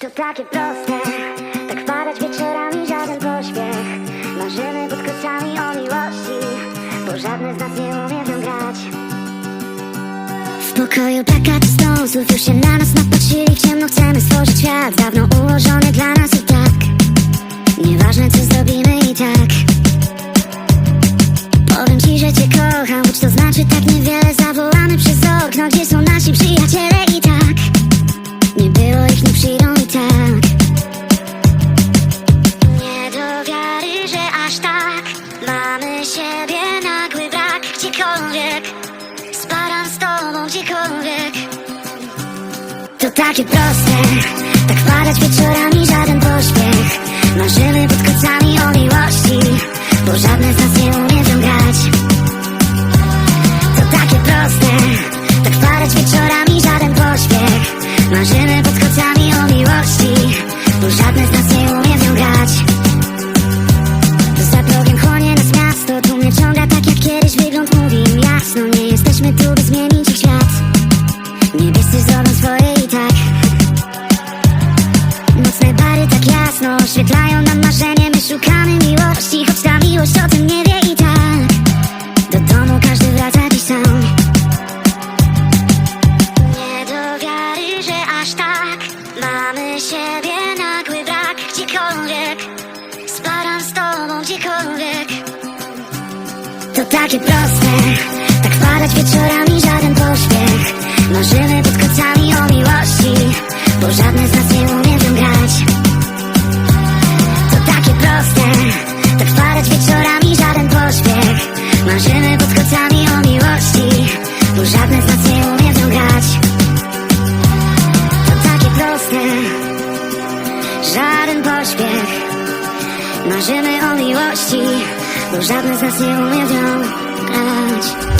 To takie proste, tak wpadać wieczorami żaden pośpiech. Marzymy pod kocami o miłości, bo żadne z nas nie umie w nią grać. W pokoju czysto słów już się na nas napatrzyli. W ciemno chcemy stworzyć świat, dawno ułożony dla nas i tak. Nieważne co zrobimy i tak. Powiem ci, że cię kocham, choć to znaczy tak niewiele. Zawołamy przez okno, gdzie są nasi przyjaciele To takie proste. Tak wpadać wieczorami, żaden pośpiech. Marzymy pod kocami o miłości Bo żadne z nas nam marzenie My szukamy miłości, choć ta miłość o tym nie wie i tak. Do domu każdy wraca dziś sam. Nie do wiary, że aż tak. Mamy siebie nagły brak. Gdziekolwiek Spadam z tobą gdziekolwiek. To takie proste Marzymy pod kocami o miłości Bo żadne z nas nie umie w grać To takie proste Żaden pośpiech. Marzymy o miłości Bo żadne z nas nie umie w grać